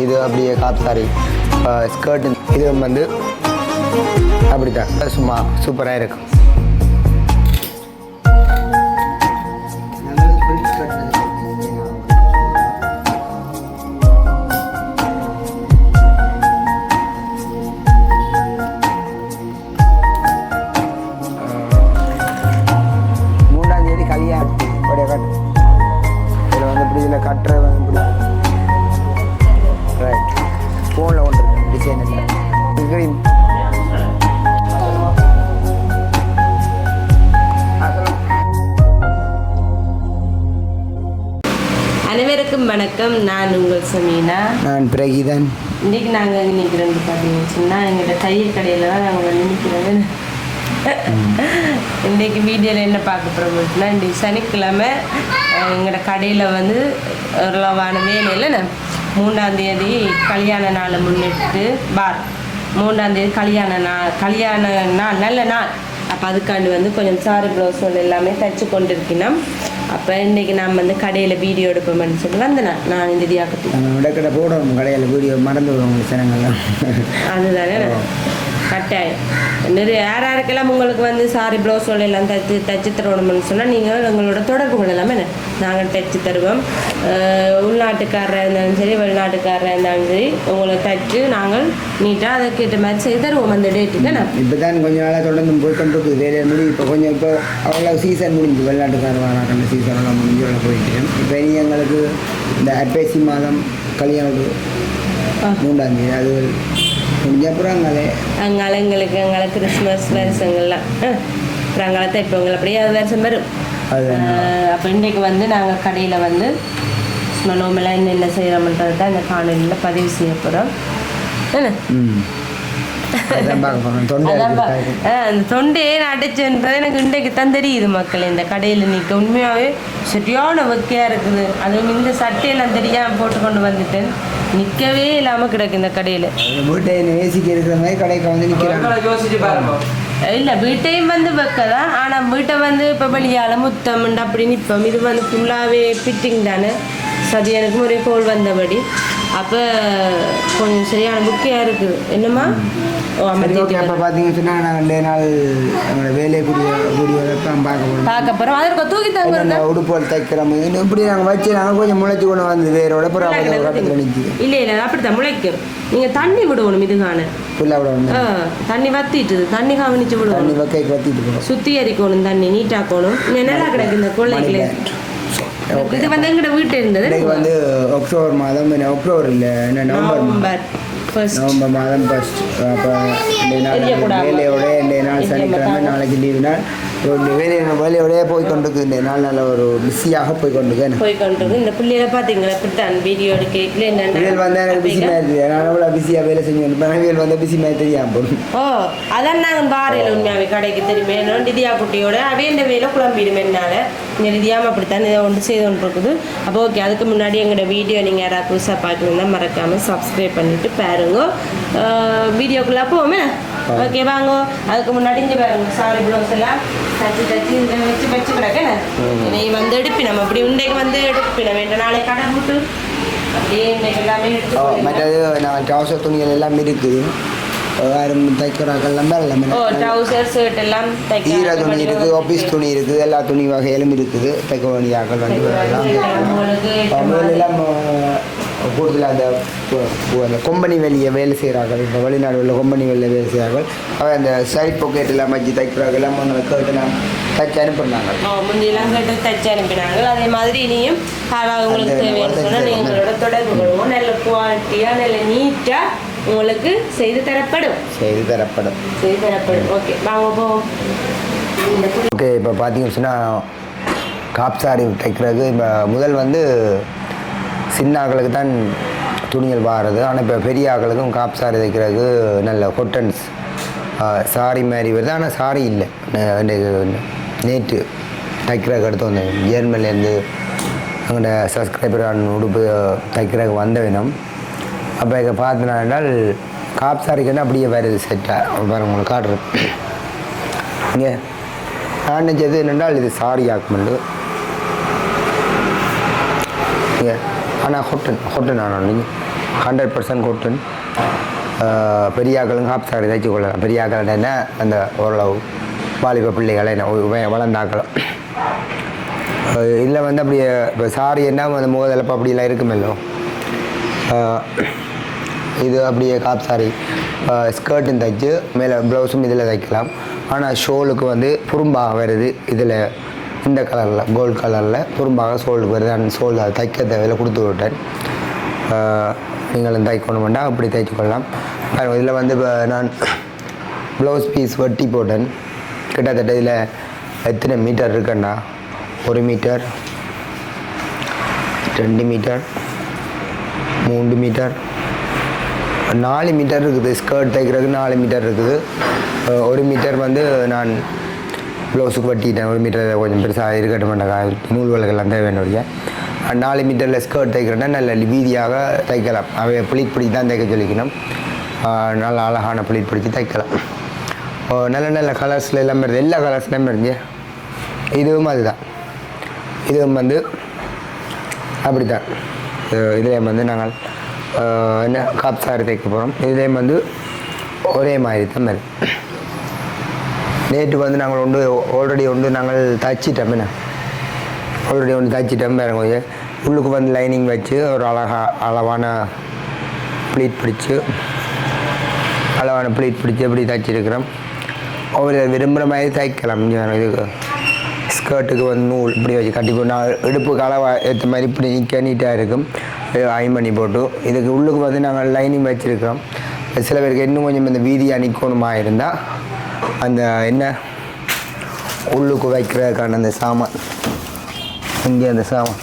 இது அப்படியே காப் sorry skirt இது வந்து அப்படித்தான். சும்மா சூப்பராக இருக்கும் அனைவருக்கும் வணக்கம். நான் உங்கள் சமீனா. நான் பிரகிதன். இன்னைக்கு நாங்கள் எங்கே நிற்கிறோம்னு பார்த்தீங்கன்னு எங்களோட தையல் கடையில் தான் நாங்கள் வந்து நிற்கிறோம் இன்றைக்கு வீடியோவில் என்ன பார்க்க போகிறோம்னா இன்றைக்கி சனிக்கிழமை எங்களோட கடையில் வந்து ஓரளவான வேலையில் மூணாம் தேதி கல்யாண நாளை முன்னிட்டு பார். மூணாம் தேதி கல்யாண நாள் கல்யாண நாள் நல்ல நாள். அப்போ அதுக்காண்டி வந்து கொஞ்சம் சாரி ப்ளவுஸ் எல்லாமே தைச்சு கொண்டிருக்கணும் அப்போ இன்னைக்கு நாம் வந்து கடையில் வீடியோ எடுப்போம்னு சொல்லி வந்தேன் நான் இந்த தியாக்கத்துக்கு நம்ம போடுவோம் கடையில் வீடியோ மறந்து விடுவோம் ஜனங்கள்லாம் அதுதானே. கட்டாயம். நிறைய யார் யாருக்கெல்லாம் உங்களுக்கு வந்து சாரி ப்ளவுஸ் எல்லாம் தைச்சு தைச்சு தரணும்னு சொன்னால் நீங்கள் எங்களோட தொடர்பு கொள்ளலாமே நாங்கள் தைச்சு தருவோம். உள்நாட்டுக்காரராக இருந்தாலும் சரி வெளிநாட்டுக்காரராக இருந்தாலும் சரி உங்களை தைச்சு நாங்கள் நீட்டாக அதுக்கேற்ற மாதிரி செய்து தருவோம் அந்த டேட்டுக்கு இப்போ தான் கொஞ்ச நாளாக தொடர்ந்து போய்க்கொண்டு இருக்குது வேலையை முடி இப்போ கொஞ்சம் இப்போ அவ்வளோ சீசன் முடிஞ்சு வெளிநாட்டுக்கார வராங்க. சீசன் எல்லாம் முடிஞ்சு அவ்வளோ போயிட்டு இப்போ இனி எங்களுக்கு இந்த அட்வைசி மாதம் கல்யாணம் மூன்றாம் தேதி அது அங்கால எங்களுக்கு அங்கால கிறிஸ்மஸ் வருஷங்கள்லாம். அப்புறம் அங்கால தைப்பவங்க அப்படியே அது வருஷம் வரும். அப்போ இன்றைக்கு வந்து நாங்கள் கடையில் வந்து சும்மா நோம்பெல்லாம் என்னென்ன செய்கிறோம்ன்றது தான் இந்த காணொலியில் பதிவு செய்ய போகிறோம் என்ன? அந்த தொண்டையே நான் அடைச்சுன்றது எனக்கு இன்றைக்கு தான் தெரியுது மக்கள் இந்த கடையில் நிற்க. உண்மையாகவே சரியான வெக்கையாக இருக்குது. அதுவும் இந்த சட்டையெல்லாம் தெரியாமல் போட்டு கொண்டு வந்துட்டேன். நிற்கவே இல்லாமல் கிடக்கு இந்த கடையில். வீட்டை ஏசிக்கு இருக்கிற மாதிரி கடைக்கு வந்து நிற்கிறாங்க இல்லை வீட்டையும் வந்து வைக்கதான் ஆனால் வீட்டை வந்து இப்போ வெளியால் முத்தம் அப்படி நிற்போம் இது வந்து ஃபுல்லாகவே ஃபிட்டிங் தானே. சரி எனக்கு ஒரே கோல் வந்தபடி. அப்போ கொஞ்சம் சரியான புக்கையாக இருக்குது என்னம்மா? ஓ ஓகே அப்போ பார்த்தீங்கன்னு சொன்னால் நான் ரெண்டு நாள் எங்களோட வேலையை கூடிய கூடிய தான் பார்க்க போகிறோம் பார்க்க போகிறோம் அதற்கு தூக்கி தாங்க உடுப்புகள் தைக்கிறோம். இன்னும் இப்படி நாங்கள் வச்சு நாங்கள் கொஞ்சம் முளைச்சி கொண்டு வந்து வேரோட அப்புறம் கட்டத்தில் நிற்கிது இல்ல இல்ல அப்படித்தான். முளைக்கும். நீங்க தண்ணி விடணும் இதுக்கான ஃபுல்லாக விட ஒன்று ஆ, தண்ணி வத்திட்டுது. தண்ணி கவனிச்சு தண்ணி விடணும் வக்கைக்கு வத்திட்டு சுத்திகரிக்கணும் தண்ணி நீட்டாக்கணும் நல்லா கிடக்கு இந்த கொள்ளைகளே இது வந்து எங்கட வீட்டு இருந்தது. இன்னைக்கு வந்து அக்டோபர் மாதம் அக்டோபர் இல்லை என்ன நவம்பர் நவம்பர் மாதம் ஃபர்ஸ்ட் அப்போ நாள். வேலையோட இந்த நாள் சனிக்கிழமை. நாளைக்கு லீவு நாள் ஒரு வேலையை வேலையோடய போய் இந்த நாள் நல்ல ஒரு பிஸியாக போய் கொண்டிருக்கு. போய் கொண்டிருக்கு. இந்த பிள்ளைகளை பாத்தீங்களா? இப்படித்தான் வீடியோ எடுக்கல வேல் வந்து எனக்கு பிஸி மாதிரி இருக்குது நான் எவ்வளோ பிஸியாக வேலை செஞ்சு வேல் வந்து பிஸி மாதிரி தெரியாமல் போடும் ஓ அதான் நாங்கள் பாறையில் உண்மையாவே கடைக்கு தெரியுமே திதியா குட்டியோட அவேண்ட வேலை குழம்பிடும் என்னால. திதியாம அப்படித்தான் இதை ஒன்று செய்து கொண்டு இருக்குது அப்போ ஓகே அதுக்கு முன்னாடி எங்களோட வீடியோ நீங்கள் யாராவது புதுசாக பார்க்கணுன்னா மறக்காமல் சப்ஸ்கிரைப் பண்ணிட்டு பாருங்க. வீடியோக்குள்ளே போவோமே. ஓகே வாங்க அதுக்கு முன்னாடி இங்கே பாருங்க சாரி ப்ளவுஸ் எல்லாம் தச்சு தச்சு இதில் வச்சு வச்சு கிடக்கேன் நீ வந்து எடுப்பி நம்ம அப்படி இன்றைக்கு வந்து எடுப்பின வேண்டாம் நாளை கடை போட்டு அப்படியே இன்றைக்கு எல்லாமே எடுத்து ஓ போடுங்க. மற்றது நான் ட்ரௌசர் துணிகள் எல்லாம் இருக்குது யாரும் தைக்கிறாக்கள் எல்லாம் ட்ரௌசர் ஷர்ட் எல்லாம் ஈர துணி இருக்குது ஆஃபீஸ் துணி இருக்குது எல்லா துணி வகையிலும் இருக்குது தைக்க வேண்டிய ஆக்கள் வந்து எல்லாம் கூடுதலாக அந்த அந்த கொம்பனி வெளியே வேலை செய்கிறார்கள் இப்போ வெளிநாடு உள்ள கொம்பனி வெளியில் வேலை செய்கிறார்கள் அவன் அந்த சைட் பாக்கெட் எல்லாம் வச்சு தைக்கிறார்கள். எல்லாம் அவங்க கேட்டுலாம் தைச்சு அனுப்புகிறாங்க ஓ, முந்தியெல்லாம் கேட்டு தைச்சு அனுப்பினாங்க. அதே மாதிரி இனியும் உங்களுக்கு நீங்களோட தொடர்பு கொள்வோம் நல்ல குவாலிட்டியாக நல்ல நீட்டாக உங்களுக்கு செய்து தரப்படும். செய்து தரப்படும். செய்து தரப்படும். ஓகே வாங்க போவோம். ஓகே இப்போ பார்த்தீங்கன்னு சொன்னால் காப் சாரி தைக்கிறது இப்போ முதல் வந்து சின்ன ஆக்களுக்கு தான் துணிகள் வாடுறது ஆனால் இப்போ பெரிய ஆக்களுக்கும் காப் சாரி தைக்கிறதுக்கு நல்ல கொட்டன்ஸ் சாரி மாதிரி வருது. ஆனால் சாரி இல்லை. நேற்று தைக்கிறதுக்கு அடுத்து வந்து ஜேர்மன்லேருந்து எங்களோட சப்ஸ்கிரைபர் உடுப்பு தைக்கிறதுக்கு வந்த வேணும் அப்போ இதை பார்த்தனா என்றால் காப் சாரிக்குன்னா அப்படியே வருது செட்டாக வேறு உங்களுக்கு காட்டுறேன். இங்கே நான் நினச்சது என்னென்றால் இது சாரி ஆக்குமெண்டு ஆனால் ஹொட்டன் ஹொட்டன் ஆனால் நீங்கள் ஹண்ட்ரட் பர்சன்ட் ஹொட்டன் பெரியாக்களும் ஹாப்ஸாக ஹாப் கொள்ளலாம். பெரியாக்கள் என்ன? அந்த ஓரளவு வாலிப பிள்ளைகளை என்ன வளர்ந்தாக்கலாம் இல்லை இதில் வந்து அப்படியே இப்போ சாரி என்ன அந்த முகதலப்பு அப்படிலாம் இருக்குமில்லோ இது அப்படியே காப் சாரி. ஸ்கர்ட்டும் தைச்சு மேலே ப்ளவுஸும் இதில் தைக்கலாம். ஆனால் ஷோலுக்கு வந்து புறும்பாக வருது இதில். இந்த கலரில் கோல்ட் கலரில் குறும்பாக சோல்டு வருது அந்த சோல் தைக்க தேவையில் கொடுத்து விட்டேன். நீங்களும் தைக்கணும் வேண்டாம் அப்படி தைச்சு கொள்ளலாம் இதில் வந்து இப்போ நான் ப்ளவுஸ் பீஸ் வெட்டி போட்டேன். கிட்டத்தட்ட இதில் எத்தனை மீட்டர் இருக்குன்னா ஒரு மீட்டர் ரெண்டு மீட்டர் மூன்று மீட்டர் நாலு மீட்டர் இருக்குது. ஸ்கர்ட் தைக்கிறதுக்கு நாலு மீட்டர் இருக்குது. ஒரு மீட்டர் வந்து நான் ப்ளவுஸுக்கு வெட்டிட்டேன் ஒரு மீட்டர் கொஞ்சம் பெருசாக இருக்கட்டும் வேண்டாம் நூல் விளக்கெல்லாம் தேவையான நாலு மீட்டரில் ஸ்கர்ட் தைக்கிறேன்னா நல்ல வீதியாக தைக்கலாம். அவை புளிட் பிடிச்சி தான் தைக்க சொல்லிக்கணும். நல்ல அழகான புளிட் பிடிச்சி தைக்கலாம். நல்ல நல்ல கலர்ஸில் எல்லாமே இருக்குது எல்லா கலர்ஸ்லையுமே இருந்துச்சு இதுவும் அதுதான். இதுவும் வந்து அப்படித்தான். இதுலேயும் வந்து நாங்கள் என்ன காப் தைக்க போகிறோம் இதுலேயும் வந்து ஒரே மாதிரி தான் இருக்குது நேற்று வந்து நாங்கள் ஒன்று ஆல்ரெடி ஒன்று நாங்கள் தச்சிட்டோம். என்ன? ஆல்ரெடி ஒன்று தச்சிட்டோம் வேறு கொஞ்சம் உள்ளுக்கு வந்து லைனிங் வச்சு ஒரு அழகா அளவான ப்ளீட் பிடிச்சி அளவான ப்ளீட் பிடிச்சி எப்படி தைச்சிருக்கிறோம். ஒவ்வொரு விரும்புகிற மாதிரி தைக்கலாம். இதுக்கு ஸ்கர்ட்டுக்கு வந்து நூல் இப்படி வச்சு கட்டி போட்டு நான் இடுப்புக்கு அளவாக ஏற்ற மாதிரி இப்படி நிற்க நீட்டாக இருக்கும். அயன் பண்ணி போட்டு. இதுக்கு உள்ளுக்கு வந்து நாங்கள் லைனிங் வச்சுருக்கோம் சில பேருக்கு இன்னும் கொஞ்சம் இந்த வீதியாக நிற்கணுமா இருந்தால் அந்த என்ன உள்ளுக்கு வைக்கிறதுக்கான அந்த சாமான். இங்கே அந்த சாமான்.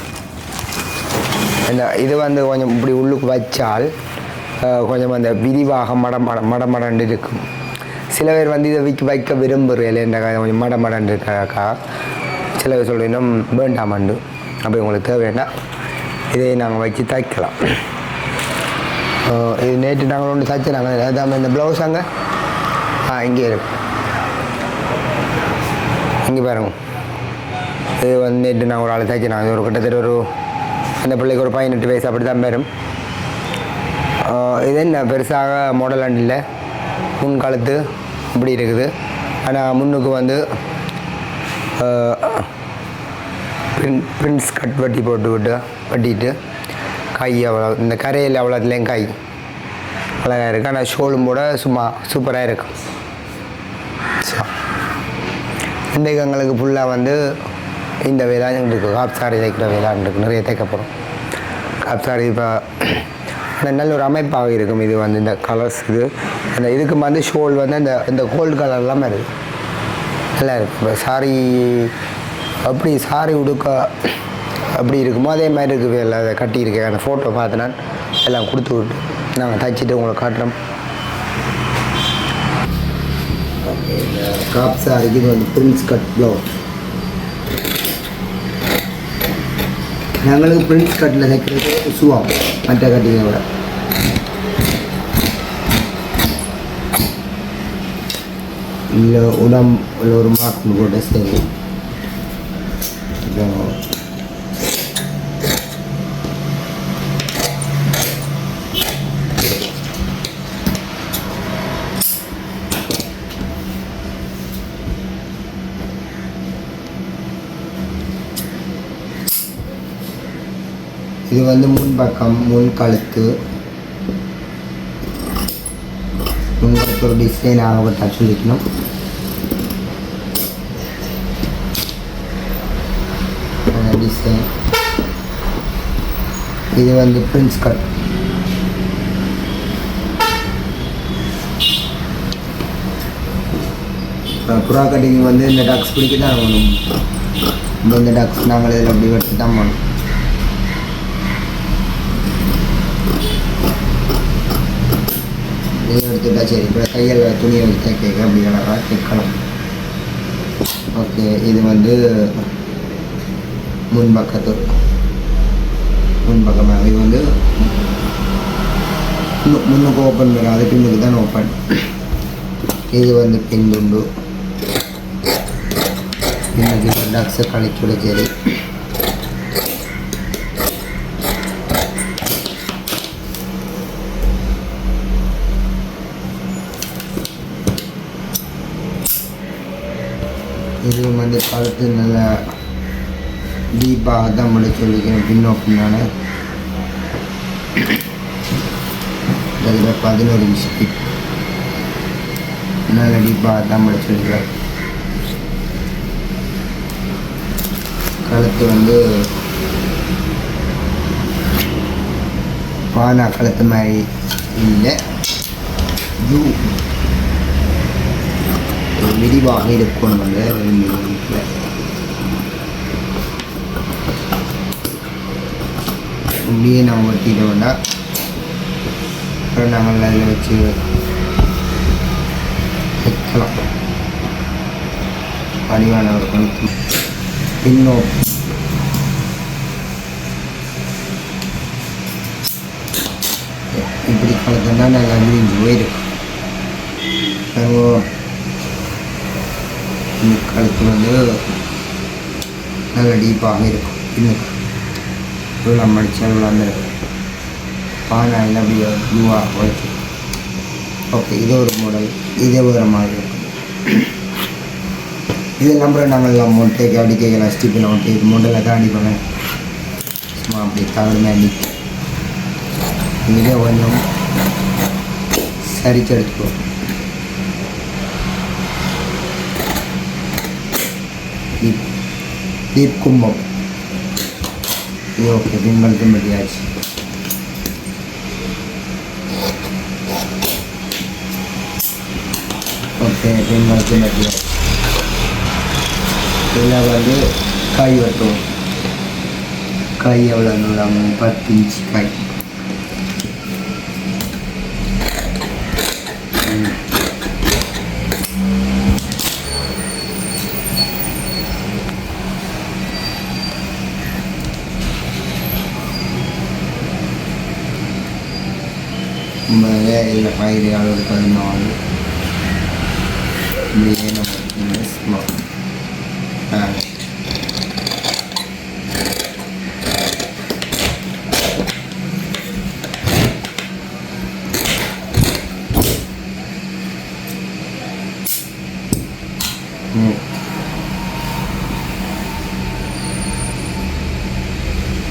இந்த இது வந்து கொஞ்சம் இப்படி உள்ளுக்கு வச்சால் கொஞ்சம் அந்த விரிவாக மடமட மடமடண்டு இருக்கும். சில பேர் வந்து இதை வைக்க வைக்க விரும்புகிறேன் இந்த கொஞ்சம் மடமடண்டு இருக்காக்கா சில பேர் சொல்கிறோம் வேண்டாமண்டு அப்படி உங்களுக்கு தேவைன்னா இதை நாங்கள் வச்சு தைக்கலாம். இது நேற்று நாங்கள் ஒன்று தைச்சு நாங்கள் இந்த ப்ளவுஸ் அங்கே? ஆ இங்கே இருக்கும் இங்கே பாருங்க. இது வந்து நேற்று நான் ஒரு ஆள் தைக்கிறேன் அது ஒரு கிட்டத்தட்ட ஒரு அந்த பிள்ளைக்கு ஒரு பதினெட்டு வயசு அப்படி தான் வரும் இது என்ன பெருசாக மாடல் அண்ட் இல்லை. முன் காலத்து இப்படி இருக்குது. ஆனால் முன்னுக்கு வந்து பிரின் பிரின்ஸ் கட் வட்டி போட்டு விட்டு வெட்டிட்டு கை அவ்வளோ இந்த கரையில் அவ்வளோத்துலேயும் காய் அழகாக இருக்குது ஆனால் ஷோலும் கூட சும்மா சூப்பராக இருக்கும் ஸோ இன்றைக்கு எங்களுக்கு ஃபுல்லாக வந்து இந்த வேலை இருக்குது காப் தைக்கிற வேலை இருக்குது நிறைய தைக்கப்படும். காப் சாரி இப்போ நல்ல ஒரு அமைப்பாக இருக்கும். இது வந்து இந்த கலர்ஸ் இது. அந்த இதுக்கு வந்து ஷோல் வந்து அந்த இந்த கோல்டு கலர்லாம் இருக்குது நல்லா இருக்கும் இப்போ சாரி அப்படி சாரி உடுக்க அப்படி இருக்குமோ அதே மாதிரி இருக்குது எல்லாம் அதை கட்டியிருக்கேன். அந்த ஃபோட்டோ பார்த்து நான் எல்லாம் கொடுத்து விட்டு நாங்கள் தைச்சிட்டு உங்களுக்கு காட்டுறோம். കാപ്പ് സാരിക്ക് വന്നു പ്രിൻസ് കട്ട് ബ്ലൗസ് ഞങ്ങൾ പ്രിൻസ് കട്ടില്ല സെക്രട്ടറി സുവാം മറ്റേ കട്ടിങ് അവിടെ. ഇല്ല ഉടം ഉള്ള ഒരു മാർക്ക് കൊടുത്തു இது வந்து முன்பக்கம் முன் கழுத்து. முன் ஒரு டிசைன் ஆகப்பட்ட சொல்லிக்கணும் டிசைன் இது வந்து பிரின்ஸ் கட் புறா கட்டிங் வந்து இந்த டக்ஸ் பிடிக்க தான் வேணும் இந்த டக்ஸ் நாங்கள் இதில் அப்படி வெட்டி தான் வேணும் இதை சரி இப்போ கையில் துணியை வச்சு தைக்க அப்படி அழகாக தைக்கலாம் ஓகே இது வந்து முன்பக்கத்து முன்பக்கமாக இது வந்து முன்னுக்கு ஓப்பன் வரும் அது பின்னுக்கு தான் ஓப்பன் இது வந்து பின்துண்டு. பின்னுக்கு டக்ஸை கழிச்சுட சரி. இதுவும் வந்து கழுத்து நல்லா டீப்பாக தான் முடிச்சு சொல்லிக்கிறேன் பின்னோக்கினால அதில் பதினோரு பிஸ்கட் நல்ல டீப்பாக தான் முடிச்சு சொல்லிக்கிறேன். கழுத்து வந்து பானா கழுத்து மாதிரி இல்லை. ஜூ விரிவாக இருக்கணும் வந்து இப்படியே நம்ம வெட்டிட அப்புறம் நாங்கள் அதில் வச்சு வைக்கலாம். வடிவான ஒரு கழுத்து பின்னோக்கி. இப்படி கலக்கன்னா நல்லா விரிஞ்சு போயிடும் இன்னைக்கு இந்த கழுத்து வந்து நல்ல டீப்பாக இருக்கும். இன்னும் இவ்வளோ மடிச்சா இவ்வளோ அந்த பானாயில் அப்படியே ப்ளூவாக வச்சு ஓகே இது ஒரு மாடல் இதே ஒரு மாதிரி இருக்கும். இது நம்புற நாங்கள் மொட்டைக்கு அடிக்கலாம் ஸ்டிப்பில் ஒட்டி மொட்டையில் தான் அடிப்பேன் சும்மா அப்படி தகடுமே அடிக்கும் இதே கொஞ்சம் சரிச்செடுத்துக்கோ தீப் தீப் கும்பம் இது ஓகே பின்படுத்த முடியாச்சு ஓகே பின்படுத்த முடியாச்சு இதில் வந்து காய் வெட்டுவோம் காய் எவ்வளோ நூறாம் பத்து இன்ச்சு காய் மேலே இல்லை பயிர் அளவு பதினாலு இப்படியே நம்ம சும்மா ஆ ம்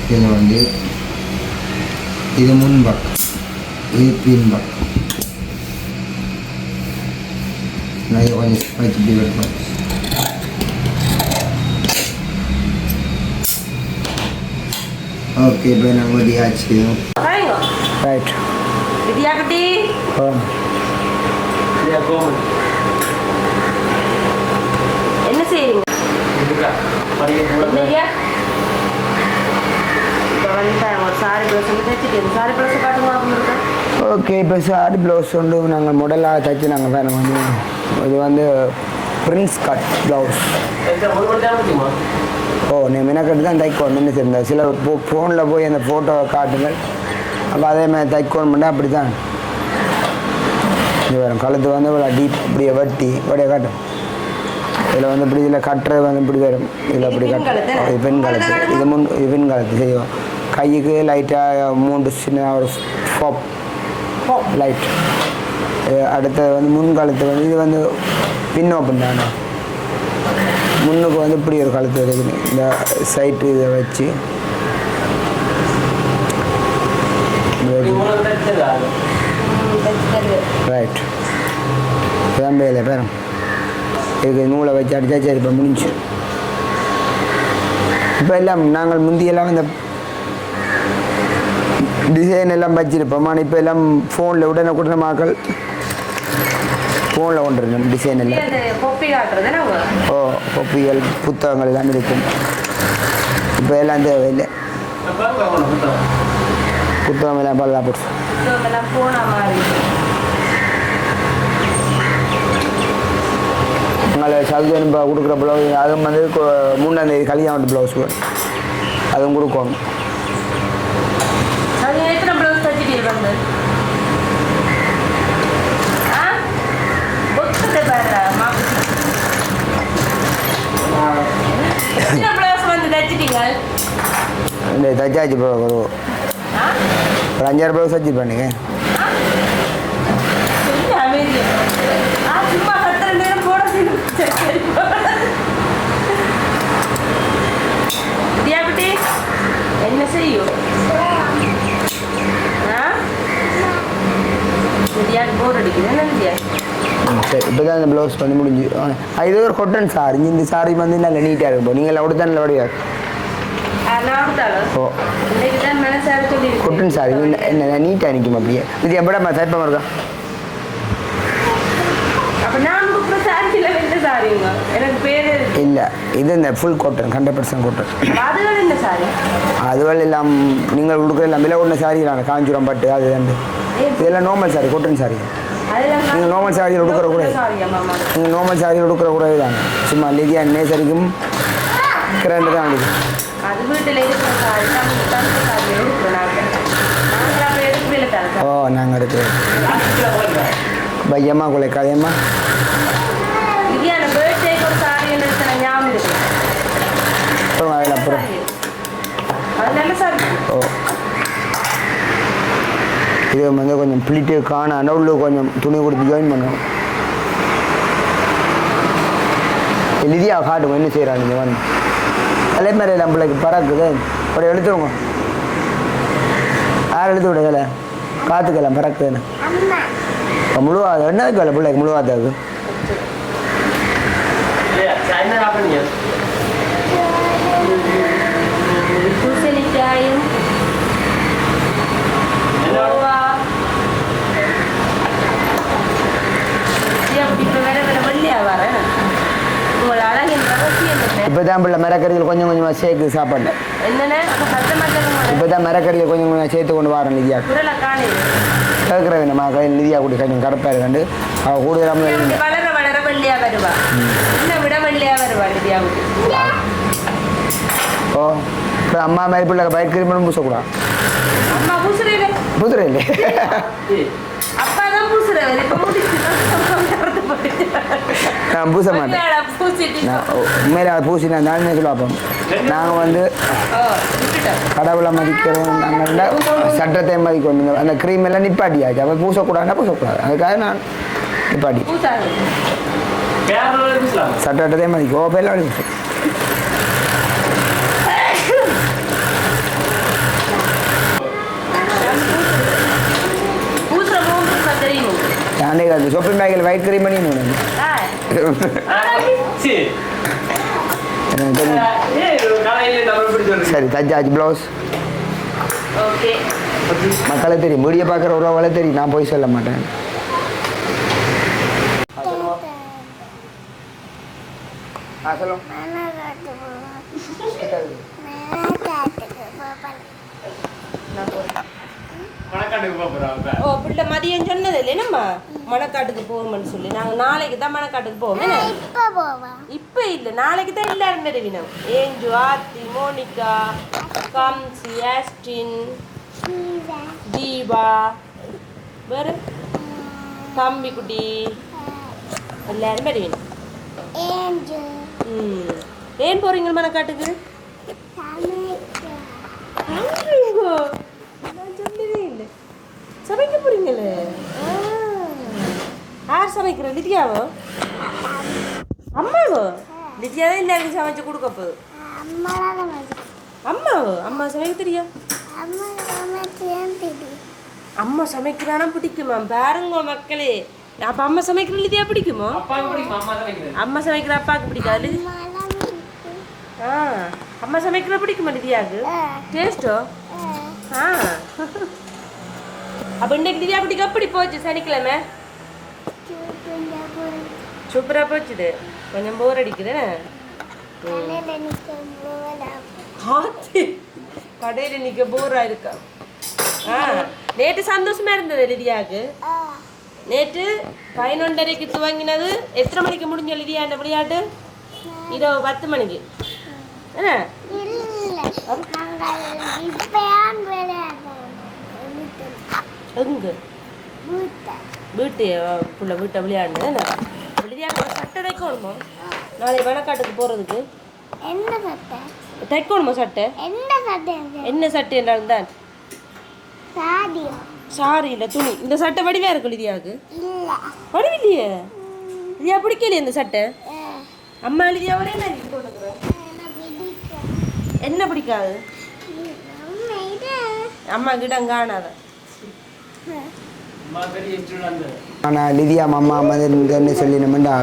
இதில் வந்து இது முன்பக்கம் இது பின்பக்கம் நான் இதை கொஞ்சம் வச்சு டிவைட் பண்ணி ஓகே இப்போ நம்ம ரெடியாச்சு பாருங்க ரைட் வித்யா குட்டி என்ன செய்றீங்க என்னய்யா இப்போ வந்து பாருங்க, ஒரு சாரி ப்ளவுஸ் வந்து தைச்சிட்டு சாரி ப்ளவுஸ் காட்டுங்க அப்படின்னு ஓகே இப்போ சாரி ப்ளவுஸ் வந்து நாங்கள் மாடலாக தைச்சு நாங்கள் வேறு கொஞ்சம் இது வந்து பிரின்ஸ் கட் ப்ளவுஸ் ஓ நீ மினக்கட்டு தான் தைக்கணும் என்ன தெரிந்த சில ஃபோனில் போய் அந்த ஃபோட்டோவை காட்டுங்கள். அப்போ அதே மாதிரி தைக்கணும்னா அப்படி தான் இது வரும் கழுத்து வந்து இவ்வளோ டீப் இப்படியே வட்டி இப்படியே காட்டும் இதில் வந்து இப்படி இதில் கட்டுறது வந்து இப்படி வரும் இதில் அப்படி கட்டு? இது பெண் இது முன் இது பெண் செய்வோம் கைக்கு லைட்டாக மூன்று சின்ன ஒரு ஃபாப் லைட் அடுத்தது வந்து முன்காலத்து வந்து இது வந்து பின்னோப்பன் தானே முன்னுக்கு வந்து இப்படி ஒரு கழுத்து இருக்குது இந்த சைட்டு இதை வச்சு ரைட் இதான் வேலை பேரம் இதுக்கு நூலை வச்சு அடிச்சா சரி இப்போ முடிஞ்சு இப்போ எல்லாம் நாங்கள் முந்தியெல்லாம் இந்த டிசைன் எல்லாம் வச்சிருப்போம். ஆனால் இப்போ எல்லாம் ஃபோனில் உடனே மக்கள் ஃபோனில் கொண்டு இருக்கணும் டிசைன் எல்லாம். ஓ கொப்பிகள் புத்தகங்கள் எல்லாம் இருக்கும். இப்போ எல்லாம் தேவையில்லை. புத்தகம் எல்லாம் பல்லா போட்டு. உங்களை சதுஜன் கொடுக்குற ப்ளவுஸ் அதுவும் வந்து கொ- மூணாம் தேதி கல்யாணம் ப்ளவுஸ் அதுவும் கொடுக்கணும். வந்து இந்த தச்சாச்சு ப்ரோ ஒரு ஒரு அஞ்சாறு ப்ளவுஸ் வச்சு பண்ணுங்க. என்ன செய்யும்? சரி இப்போ தான் இந்த ப்ளவுஸ் பண்ணி முடிஞ்சு இது ஒரு கொட்டன் சாரி இந்த சாரி வந்து நல்ல நீட்டாக இருக்கும் நீங்கள் அப்படி தான் நல்ல வடிவாக நான் கொடுத்தாலும் ஓ கொட்டன் சாரி என்ன நீட்டாக நிற்கும் அப்படியே இது இருக்கா எந்த சாரிங்க எனக்கு பேரு இல்லை இது இந்த full cotton hundred percent cotton அதுவரை எல்லாம் நீங்கள் கொடுக்குற எல்லாம் விலை ஒன்று சாரி நான் காஞ்சிரம் பட்டு அது வந்து இதெல்லாம் நார்மல் சாரி கொட்டன் சாரி நீங்கள் நார்மல் சாரியில் உடுக்கிற கூட. நீங்கள் நார்மல் சாரியில் உடுக்கிற கூட தாங்க சும்மா லிதியா நேசரிக்கும் கிராண்டு தான் தரோம் ஓ நாங்கள் எடுக்கிறோம். பையம்மா குலை கதையம்மா விதியான பர்த்டேக்கு ஒரு சாரி எடுத்த ஞாபகம் இருக்கு. அப்புறம் அதில் அப்புறம். ஓ. இது வந்து கொஞ்சம் பிளிட்டு காண உள்ள கொஞ்சம் துணி கொடுத்து ஜாயின் பண்ணணும். லிதியா காட்டுங்க என்ன செய்கிறாங்க நீங்கள் வந்து. அதே மாதிரி நம்மளுக்கு பறக்குது. அப்படி எடுத்துருங்க யார் எடுத்து விடுதல காத்துக்கலாம் பறக்குதுன்னு. முழுவாத என்னதுக்கு வேலை பிள்ளைக்கு முழுவாதாக்கு பூசணிக்காயும் கோவா அப்படி இப்போ வேற வேற வெள்ளியா வரேன் உங்கள் அழகின் ரகசியம் என்ன இப்போ தான் பிள்ளை மரக்கறிகள் கொஞ்சம் கொஞ்சமாக சேர்க்குது சாப்பாடு என்னென்ன அப்போ சத்த மாட்டேங்க இப்போ தான் மரக்கறிகள் கொஞ்சம் கொஞ்சம் சேர்த்து கொண்டு வரேன் லிதியா குரலை காணையில் கேட்குறேன் நம்ம கையில் லிதியா கூட்டி கொஞ்சம் கரப்பாக இருக்காண்டு அவள் கூடுதலாமல் இப்படி வளர வளர வெள்ளியா வருவா இன்னும் விட வெள்ளியா வருவா நிதியாவுக்கு ஓ இப்போ அம்மா மாதிரி பிள்ளை பைக் கிரிமனும் பூசக்கூடாது அம்மா பூசுறீங்க பூத்துறேன் இல்லை அப்பா தான் பூசுறவர் இப்போ முடிச்சு நான் பூச மாட்டேன். நான் உண்மையில அதை பூசி நான் தானே சொல்லுவோம் நாங்கள் வந்து கடவுளை மதிக்கிறோம் நாங்கள் சட்டத்தை மதிக்கணும் அந்த க்ரீம் எல்லாம் நிப்பாட்டியாச்சு அப்போ பூசக்கூடாதுன்னா பூசக்கூடாது. அதுக்காக நான் நிப்பாட்டி. சட்டத்தை மதிக்கும் ஓ பேர் பூசு பூசுற மூணு தெரியும் அன்னைக்கு அது ஷாப்பிங் பேக்கில் ஒயிட் க்ரீம் பண்ணி எனக்கு தெரியும் சரி தச்சாச்சு ப்ளவுஸ் மக்களை தெரியும். வீடியோ பார்க்குற உறவுகளை தெரியும். நான் போய் சொல்ல மாட்டேன். ஆ ஓ பிள்ளை மதியம் சொன்னது இல்லை நம்ம மணக்காட்டுக்கு போவோம்னு சொல்லி. நாங்கள் நாளைக்கு தான் மணக்காட்டுக்கு போவோம்? இப்ப இல்ல. நாளைக்கு தான் எல்லாரும் வருவினோம் ஏஞ்சு ஆர்த்தி மோனிகா கம்சி ஆஸ்டின் தீபா வேற? தம்பி குட்டி எல்லாரும் வருவினோம் ஏன் போறீங்க மணக்காட்டுக்கு சமைக்கிறீங்கோ? நான் சொல்லவே இல்லை சமைக்க போறீங்களே? ஆ. யார் சமைக்கிற? லிதியாவோ அம்மாவோ? லிதியா தான் எல்லாருக்கும் சமைச்சு கொடுக்க போகுது அம்மாவோ? அம்மா சமைக்க தெரியும். அம்மா சமைக்கிறானா பிடிக்குமா? பாருங்க மக்களே. அப்ப அம்மா சமைக்கிற லிதியா பிடிக்குமோ? அம்மா சமைக்கிற அப்பாவுக்கு பிடிக்காது. ஆ. அம்மா சமைக்கிற பிடிக்குமா லிதியாவுக்கு டேஸ்டோ ஆ. அப்போ இன்னைக்கு லிதியா குட்டிக்கு எப்படி போச்சு? சனிக்கிழமை? சூப்பரா போச்சுது. கொஞ்சம் போர் அடிக்குது. ஆத்தி கடையில நிக்க போரா இருக்கா? ஆ நேற்று சந்தோஷமா இருந்தது லிதியாவுக்கு? நேற்று பதினொன்றரைக்கு துவங்கினது. எத்தனை மணிக்கு முடிஞ்ச லிதியா இந்த விளையாட்டு? இரவு பத்து மணிக்கு. என்ன? எங்கு? வீட்டு புள்ள வீட்டை விளையாண்டு என்ன சட்டை தைக்கணுமோ நாளைக்கு வனக்காட்டுக்கு போறதுக்கு. என்ன சட்டை தைக்கணுமா சட்டை? என்ன சட்டை என்ன சட்டை என்றால் தான். சாரி இல்லை துணி. இந்த சட்டை வடிவா இருக்கு லிதியாவுக்கு? வடிவில்லையே? லிதியா பிடிக்கலையே இந்த சட்டை? அம்மா லிதியா ஒரே மாதிரி போட்டுக்கிறேன் என்ன பிடிக்காது? அம்மா கிட்ட காணாத. ஆனால் லிதியா மாமா வந்து சொல்லினோம்டா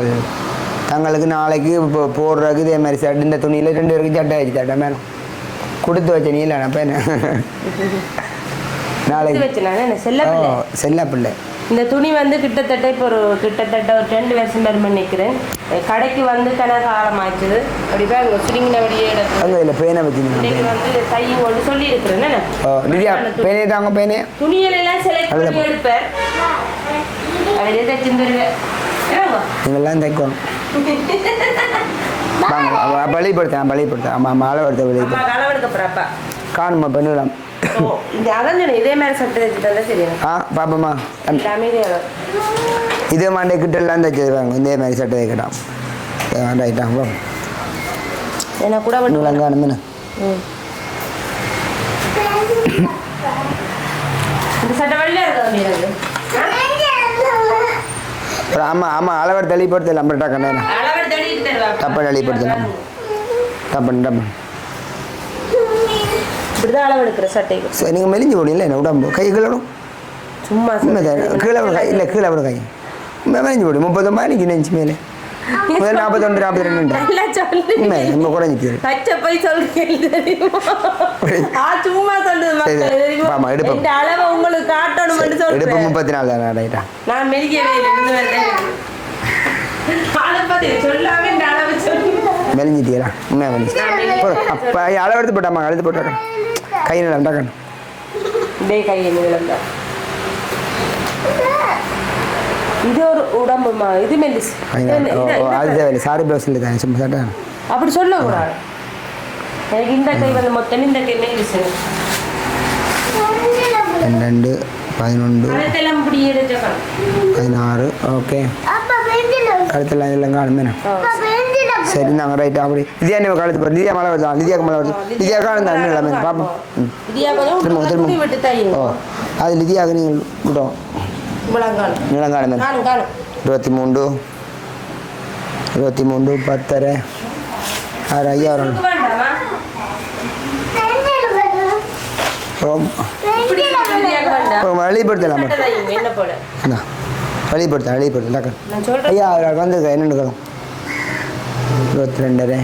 தங்களுக்கு நாளைக்கு இப்போ போடுறதுக்கு இதே மாதிரி சட்டை இந்த துணியில் ரெண்டு பேருக்கு சட்டை ஆயிடுச்சு சட்டை மேலே கொடுத்து வச்ச நீல என்ன? நாளைக்கு செல்ல செல்ல பிள்ளை. இந்த துணி வந்து கிட்டத்தட்ட இப்போ ஒரு கிட்டத்தட்ட ஒரு ரெண்டு வருஷம் பெருமை நிற்கிறேன் கடைக்கு வந்து கணக்கு ஆரம்பிச்சது அப்படி போய் அங்கே சுருங்கினபடியே எடுத்து அங்கே இதில் பேனை இன்னைக்கு வச்சுருந்தேன் வந்து தையும் கொண்டு சொல்லி இருக்கிறேன் ஓ லிதியா பேனே தாங்க பேனே. துணிகள் எல்லாம் செலக்ட் பண்ணி எடுப்பேன். அதிலே தச்சுருந்துருவேன் நீங்கள்லாம் தைக்கணும். வெளிப்படுத்தேன் வெளிப்படுத்தேன் ஆமாம் ஆமாம் அளவெடுத்த போறாப்பா காணுமா பெண்ணுலாம். சொன்னேன் இதே ஆ பாப்பம்மா. எல்லாமே இதே அளவு. இதே மாண்டே மாதிரி சட்டை தைக்கட்டாம். ரைட்டாம் வா ஏன்னா கூட வந்து பெண்ணுலாம் காணுமே ம். இந்த சட்டை வழியா இருக்க வேண்டியது அப்புறம் ஆமாம் ஆமாம் அளவர் தெளிப்படுத்தலாம் அப்புறம் டக்கண்ணே அளவு தள்ளிட்டு தருவா. தப்பா வெளிப்படுத்தலாம் டப்பன் டப்பன் இப்படிதான் அளவு எடுக்கிற சட்டைக்கு சரி நீங்கள் மெலிஞ்சு போடல என்ன? உடம்பு கை கீழே விடும்? சும்மா கீழே விட கை இல்லை கீழே விட கை. மெலிஞ்சு போடு. முப்பத்தொம்பது இன்னைக்கு நெஞ்சு மேலே. முதல் நாற்பத்தொன்று நாற்பத்தி ரெண்டு நம்ம குறைஞ்சிக்கு பச்சை போய் எடுப்போம். அளவை உங்களுக்கு முப்பத்தி நாலு நான் மெலிக்கவே சொல்லாம இந்த அளவு சொல்லி. மெலிஞ்சிட்டீங்களா உண்மையா மெலிஞ்சு போதும் அப்போ அளவு எடுத்து போட்டாமா எடுத்து போட்டாக்கா கை நல்லா டக்கணும் இதே ஒரு உடம்புமா? இது ஓ, அது தேவையில்லை. சாரி ப்ளவுஸ் இல்லை தானே சும்மா சட்டை. அப்படி சொல்லக்கூடாது எனக்கு இந்த கை வந்து மொத்தம் இந்த கை மெல்லிஸ் ரெண்டு பதினொன்று பதினாறு ஓகே. அப்பா பெஞ்சில சரி நாங்கள் ரைட்டா அப்படி. நிதியா நீ கழுத்து போகிறோம் நிதியா மழை வருதா நிதியாக்கு மழை வருது. நிதியா காணும் இன்னும் எல்லாமே பார்ப்போம் திரும்ப, திரும்ப. ஓ அது நிதியாக நீங்கள் விட்டோம் காணும் இருபத்தி மூன்று இருபத்தி மூன்று பத்தரை. ஆறு இடியாக்கு வேண்டாம்? வெளிப்படுத்தலாம் வெளிப்படுத்த வெளிப்படுத்த ஐயா அவருக்கு வந்து என்னென்னு இருபத்தி ரெண்டரை